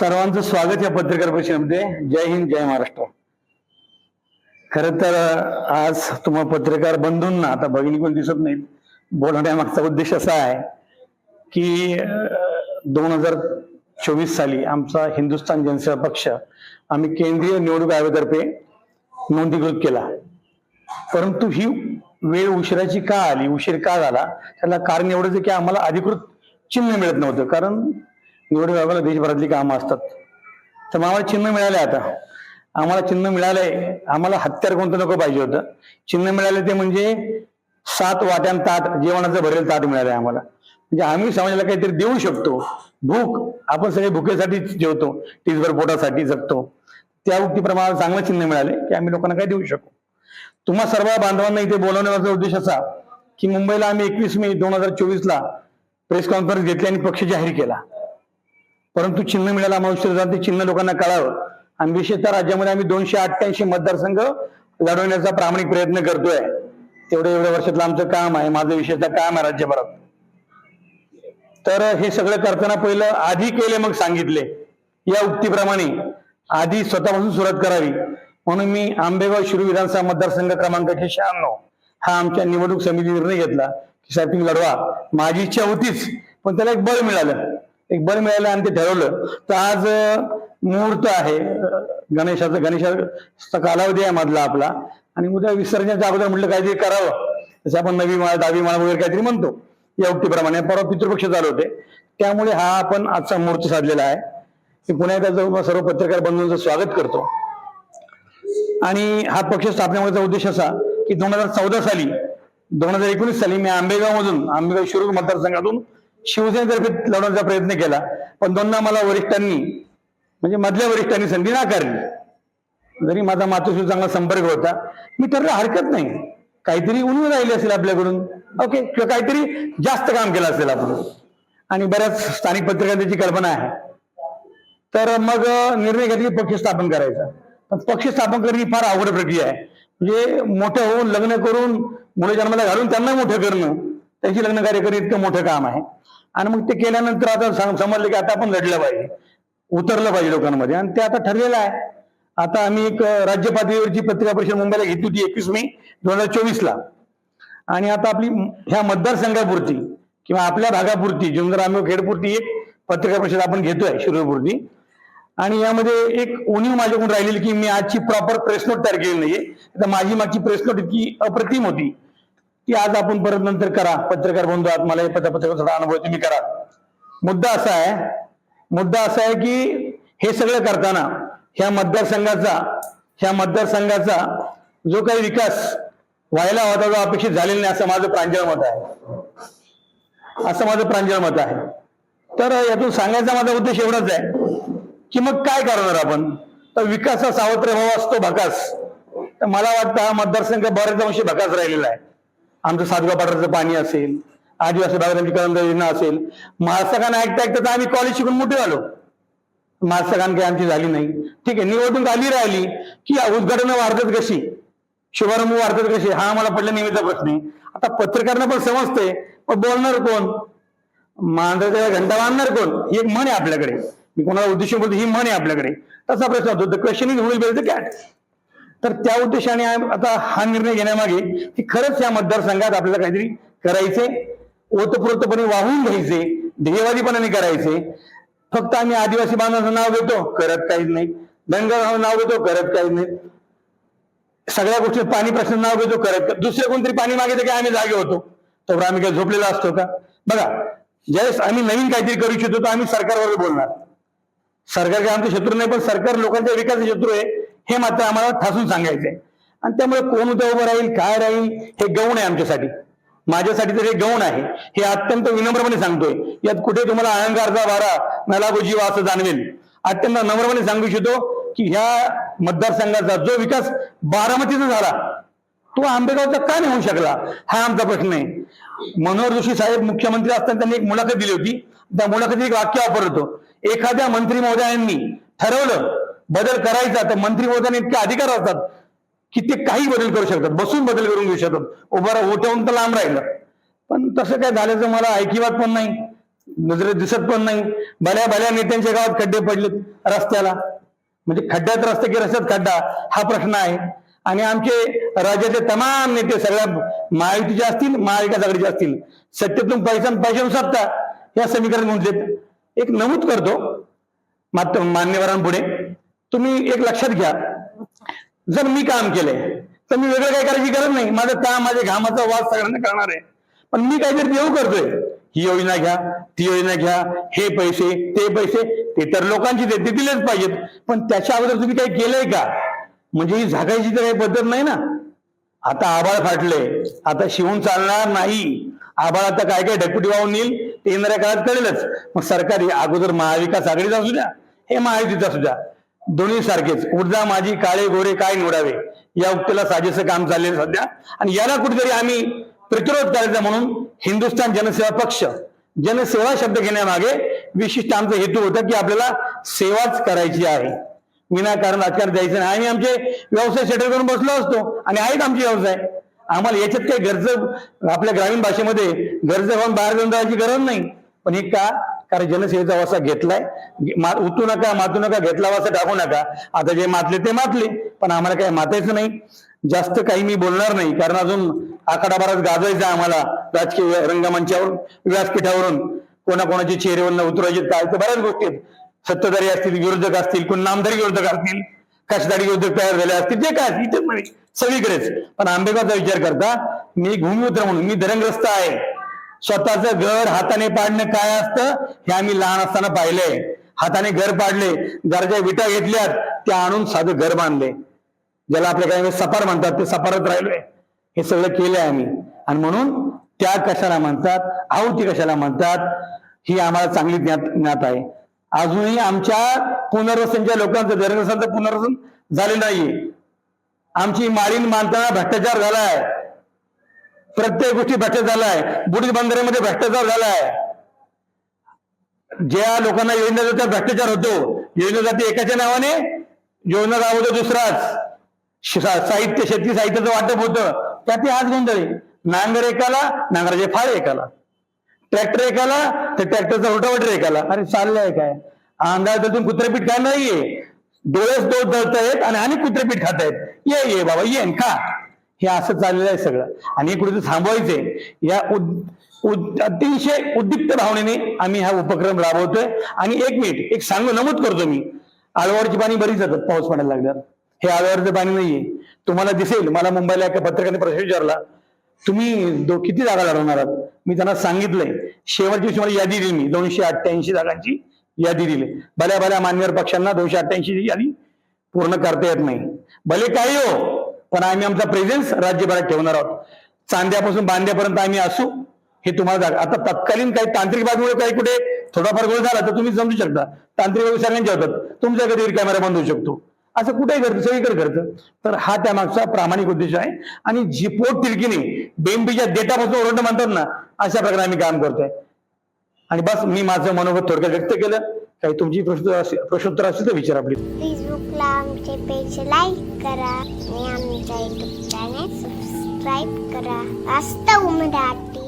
सर्वांचं स्वागत या पत्रकार परिषदेमध्ये. जय हिंद जय महाराष्ट्र. खर तर आज तुम्हा पत्रकार बंधूंना आता भगिनी कोण दिसत नाहीत बोलण्यामागचा उद्देश असा आहे की दोन हजार चोवीस साली आमचा हिंदुस्थान जनसेवा पक्ष आम्ही केंद्रीय निवडणूक आयोगातर्फे नोंदणीकृत केला. परंतु ही वेळ उशिराची का आली? उशीर का झाला? त्याला कारण एवढंच आहे की आम्हाला अधिकृत चिन्ह मिळत नव्हतं. कारण निवडणूक आयोगाला देशभरातली कामं असतात. तर मग आम्हाला चिन्ह मिळाले आता. आम्हाला चिन्ह मिळालंय. आम्हाला हत्यार कोणतं नको पाहिजे होतं. चिन्ह मिळाले ते म्हणजे सात वाट्यां ताट जेवणाचं भरेल ताट मिळालंय आम्हाला. म्हणजे आम्ही समाजाला काहीतरी देऊ शकतो. भूक आपण सगळे भुकेसाठी जेवतो. टीजभर पोटासाठी जगतो. त्या उक्तीप्रमाणे चांगलं चिन्ह मिळाले की आम्ही लोकांना काय देऊ शकू. तुम्हा सर्व बांधवांना इथे बोलवण्याचा उद्देश असा की मुंबईला आम्ही एकवीस मे दोन हजार चोवीसला प्रेस कॉन्फरन्स घेतली आणि पक्ष जाहीर केला. परंतु चिन्ह मिळायला आम्हाला उशीर ते चिन्ह लोकांना कळावं. आणि विशेषतः राज्यामध्ये आम्ही दोनशे अठ्ठ्याऐंशी मतदारसंघ लढवण्याचा प्रामाणिक प्रयत्न करतोय. तेवढ्या एवढ्या वर्षातलं आमचं काम आहे. माझं विशेषतः काम आहे राज्यभरात. तर हे सगळं करताना पहिलं आधी केले मग सांगितले. या उक्तीप्रमाणे आधी स्वतःपासून सुरुवात करावी. म्हणून मी आंबेगाव शिरू विधानसभा मतदारसंघ क्रमांक एकशे शहाण्णव. हा आमच्या निवडणूक समिती निर्णय घेतला की साहेब तुम्ही लढवा. माझी इच्छा होतीच पण त्याला एक बळ मिळालं. एक बळ मिळालं आणि ते ठरवलं. तर आज मुहूर्त आहे. गणेशाचा गणेशाचा कालावधी आहे मधला आपला. आणि उद्या विसर्जनाच्या अगोदर म्हटलं काहीतरी करावं. जसं आपण नवी माळ दहावी माळ वगैरे काहीतरी म्हणतो. या उक्तीप्रमाणे. परवा पितृपक्ष चालू होते. त्यामुळे हा आपण आजचा मुहूर्त साधलेला आहे. मी पुन्हा एकदा सर्व पत्रकार बंधूंचं स्वागत करतो. आणि हा पक्ष स्थापनेचा उद्देश असा की दोन हजार चौदा साली दोन हजार एकोणीस साली मी आंबेगाव मधून आंबेगाव शिरूर मतदारसंघातून शिवसेनेतर्फे लढवण्याचा प्रयत्न केला. पण दोनदा मला वरिष्ठांनी म्हणजे मधल्या वरिष्ठांनी संधी नाकारली. जरी माझा मातोशी चांगला संपर्क होता मी ठरलं हरकत नाही. काहीतरी उणीव राहिली असेल आपल्याकडून. ओके किंवा काहीतरी जास्त काम केलं असेल आपण आणि बऱ्याच स्थानिक पत्रकारांची कल्पना आहे. तर मग निर्णय घेतली पक्ष स्थापन करायचा. पण पक्ष स्थापन करणे ही फार अवघड प्रक्रिया आहे. म्हणजे मोठं होऊन लग्न करून मुलं जन्माला घालून त्यांना मोठं करणं त्यांची लग्न कार्य करणं इतकं मोठं काम आहे. आणि मग ते केल्यानंतर आता समजलं की आता आपण लढलं पाहिजे. उतरलं पाहिजे लोकांमध्ये. आणि ते आता ठरलेलं आहे. आता आम्ही एक राज्य पातळीवरची पत्रिका परिषद मुंबईला घेतली होती एकवीस मे दोन हजार चोवीस ला आणि आता आपली ह्या मतदारसंघापुरती किंवा आपल्या भागापुरती जुन्नर आम्ही खेडपुरती एक पत्रिका परिषद आपण घेतोय शिरूरपुरती. आणि यामध्ये एक उणीव माझ्याकडून राहिलेली की मी आजची प्रॉपर प्रेस नोट तयार केली नाहीये. तर माझी मागची प्रेस नोट इतकी अप्रतिम होती. की आज आपण परत नंतर करा. पत्रकार बंधू आहात मला हे पत्रपत्र थोडा अनुभव तुम्ही करा. मुद्दा असा आहे मुद्दा असा आहे की हे सगळं करताना ह्या मतदारसंघाचा ह्या मतदारसंघाचा जो काही विकास व्हायला होता जो अपेक्षित झालेला नाही असं माझं प्रांजळ मत आहे. असं माझं प्रांजळ मत आहे. तर यातून सांगायचा माझा उद्देश एवढाच आहे की मग काय करणार आपण? तर विकासा सावत्र भाव असतो भकास. तर मला वाटतं हा मतदारसंघ बऱ्याच अंशी भकास राहिलेला आहे. आमचं सातगाव पाटाचं पाणी असेल आदिवासी भागात कळंद योजना असेल महाराष्ट्र ऐकता ऐकता तर आम्ही कॉलेज शिकून मोठे झालो. महाराष्ट्र काही आमची झाली नाही. ठीक आहे निवडणूक आली राहिली की उद्घाटन वाढतात कशी? शुभारंभ वाढतात कशी? हा आम्हाला पडला नेहमीचा प्रश्न आहे. आता पत्रकारांना पण समजते पण बोलणार कोण? मांजराच्या घंटा बांधणार कोण? ही एक म्हण आहे आपल्याकडे. मी कोणाला उद्देश बोलतो ही म्हण आहे आपल्याकडे. तसा प्रश्न होतो. द क्वेश्चन इज होईल बेल कॅट तर त्या उद्देशाने आता हा निर्णय घेण्यामागे की खरंच या मतदारसंघात आपल्याला काहीतरी करायचे ओतप्रोतपणे वाहून घ्यायचे ध्येयवादीपणाने करायचे फक्त आम्ही आदिवासी बांधवांचं नाव घेतो करत काहीच नाही. धनगर नाव घेतो करत काहीच नाही. सगळ्या गोष्टी पाणी प्रश्न नाव घेतो करत दुसरे कोणतरी पाणी मागितलं की आम्ही जागे होतो. तर आम्ही काय झोपलेला असतो का? बघा ज्यावेळेस आम्ही नवीन काहीतरी करू इच्छितो तर आम्ही सरकारवर बोलणार. सरकार काय आमचे शत्रू नाही पण सरकार लोकांच्या विकासाचे शत्रू आहे. हे मात्र आम्हाला ठासून सांगायचंय. आणि त्यामुळे कोण उद्या उभं राहील काय राहील हे गौण आहे आमच्यासाठी. माझ्यासाठी तर हे गौण आहे. हे अत्यंत विनम्रपणे सांगतोय. यात कुठे तुम्हाला अहंकारचा वारा नलागोजीवा असं जाणवेल. अत्यंत नम्रपणे सांगू इच्छितो की ह्या मतदारसंघाचा जो विकास बारामतीचा झाला तो आंबेगावचा का नाही होऊ शकला? हा आमचा प्रश्न आहे. मनोहर जोशी साहेब मुख्यमंत्री असताना त्यांनी एक मुलाखत दिली होती. त्या मुलाखतीत एक वाक्य वापरत. होतो एखाद्या मंत्री महोदयांनी ठरवलं बदल करायचा तर मंत्री महोदयांनी इतके अधिकार असतात की ते काही बदल करू शकतात बसून बदल करून घेऊ शकतात. उभा उठवून तर लांब राहिलं. पण तसं काय झाल्याचं मला ऐकिवात पण नाही नजरेत दिसत पण नाही. भल्या भल्या नेत्यांच्या गावात खड्डे पडलेत रस्त्याला. म्हणजे खड्ड्यात रस्ते की रस्त्यात खड्डा हा प्रश्न आहे. आणि आमचे राज्याचे तमाम नेते सगळ्या महायुतीचे असतील महाविकास आघाडीचे असतील सत्तेतून पैसा आणि पैशातून सत्ता या समीकरण गुंतलेत. एक नमूद करतो मात्र मान्यवरांपुढे. तुम्ही एक लक्षात घ्या. जर मी काम केलंय तर मी वेगळं काही करायची गरज नाही. माझं काम माझ्या घामाचा वास सगळ्यांना करणार आहे. पण मी काहीतरी देऊ करतोय. ही योजना घ्या ती योजना घ्या हे पैसे ते पैसे ते तर लोकांची ते दिलेच पाहिजेत. पण त्याच्या अगोदर तुम्ही काही केलंय का? म्हणजे ही झाकायची तर काही पद्धत नाही ना? आता आबाळ फाटले आता शिवून चालणार नाही. आबाळ आता काय काय डेप्युटी वाहून येईल ते येणाऱ्या काळात कळेलच. मग सरकारी अगोदर महाविकास आघाडीचा असू द्या हे महायुतीचा असू द्या. दोन्ही सारखेच ऊर्जा माझी काळे गोरे काय निवडावे? या उक्तीला साजेसं काम चाललेलं सध्या. आणि याला कुठेतरी आम्ही प्रतिरोध करायचा म्हणून हिंदुस्थान जनसेवा पक्ष जनसेवा शब्द घेण्यामागे विशिष्ट आमचा हेतू होता की आपल्याला सेवाच करायची आहे. विनाकारण राजकारण द्यायचं नाही. आम्ही आमचे व्यवसाय सेटल करून बसलो असतो आणि आहेत आमचे व्यवसाय. आम्हाला याच्यात काही गरज आपल्या ग्रामीण भाषेमध्ये गरज होऊन बाहेर जाऊन जायची गरज नाही. पण हे का कारण जनसेवेचा वासा घेतलाय. उतू नका मातू नका घेतला वासा टाकू नका. आता जे मातले ते मातले पण आम्हाला काही मातायचं नाही. जास्त काही मी बोलणार नाही कारण अजून आकडा बराच गाजवायचा आम्हाला राजकीय रंगमंचावरून व्यासपीठावरून. कोणाकोणाचे चेहऱ्यावर उतरायचे काय तर बऱ्याच गोष्टी आहेत. सत्ताधारी असतील विरोधक असतील कोण नामधारी विरोधक असतील कशदारी विरोधक तयार झाले असतील जे काय इथेच नाही सगळीकडेच. पण आंबेगावचा विचार करता मी भूमिपुत्र म्हणून मी धरणग्रस्त आहे. स्वतःचं घर हाताने पाडणं काय असतं? हे आम्ही लहान असताना पाहिलंय हाताने घर पाडले. घरच्या विटा घेतल्यात. त्या आणून साधं घर बांधले. ज्याला आपल्या काही सपार म्हणतात ते सपारत राहिलोय. हे सगळं केलंय आम्ही. आणि म्हणून त्या कशाला म्हणतात? आहुती कशाला म्हणतात? ही आम्हाला चांगली ज्ञात ज्ञात आहे. अजूनही आमच्या पुनर्वसनच्या लोकांचं धरणग्रस्तांचं पुनर्वसन झालेलं नाहीये. आमची माळीन मानताना भ्रष्टाचार झालाय. प्रत्येक गोष्टी भ्रष्टाचार झालाय. बुडीत बंदरामध्ये भ्रष्टाचार झालाय. ज्या लोकांना योजना देतात भ्रष्टाचार होतो. योजना जाते एकाच्या नावाने योजना राबवतो दुसराच. साहित्य शेती साहित्याचं वाटप होतं. त्यात आज गोंधळ नांगर एकाला नांगराचे फाळ एकाला. ट्रॅक्टर एकाला तर ट्रॅक्टरचा रोटावटर एकाला. अरे चाललंय काय? अंदाजातून कुत्रेपीठ काय नाहीये. डोळेच दोष दळतायत आणि आणि कुत्रेपीठ खातायत. ये ये बाबा ये खा. हे असं चाललेलं आहे सगळं. आणि हे कुठे थांबवायचंय. या उद- उद- अतिशय उद्युक्त भावनेने आम्ही हा उपक्रम राबवतोय. आणि एक मिनिट एक सांगू नमूद करतो मी. आळवाडची पाणी बरीच जातात पाऊस पडायला लागल्यावर. हे आळवाडचं पाणी नाहीये. तुम्हाला दिसेल मला मुंबईला एका पत्रकाने प्रश्न विचारला तुम्ही दो किती जागा लढवणार आहात? मी त्यांना सांगितलंय. शेवटच्या दिवशी मला यादी दिली मी. दोनशे अठ्ठ्याऐंशी जागांची यादी दिली. भल्या भल्या मान्यवर पक्षांना दोनशे अठ्ठ्याऐंशी ची यादी पूर्ण करता येत नाही. भले काही हो पण आम्ही आमचा प्रेझेन्स राज्यभरात ठेवणार आहोत. चांद्यापासून बांद्यापर्यंत आम्ही असू हे तुम्हाला दाख- आता तत्कालीन काही तांत्रिक बाबीमुळे काही कुठे थोडाफार गोळ झाला तर तुम्ही समजू शकता. तांत्रिक बाबी सगळ्यांच्या होतात. तुमच्या कधी कॅमेरा बंद होऊ शकतो. असं कुठेही करतं सगळीकडे करतं. तर हा त्यामागचा प्रामाणिक उद्देश आहे. आणि जी पोट तिरकीने बेंबीच्या देटापासून ओरडणं म्हणतात ना अशा प्रकारे आम्ही काम करतोय. आणि बस मी माझं मनोगत थोडक्यात व्यक्त केलं. काही तुमची प्रश्न प्रश्नोत्तर असतील तर विचार आपली फेसबुकला आमचे पेज लाईक करा आणि आमच्या युट्यूब चॅनेल सबस्क्राईब करा. वास्तव मराठी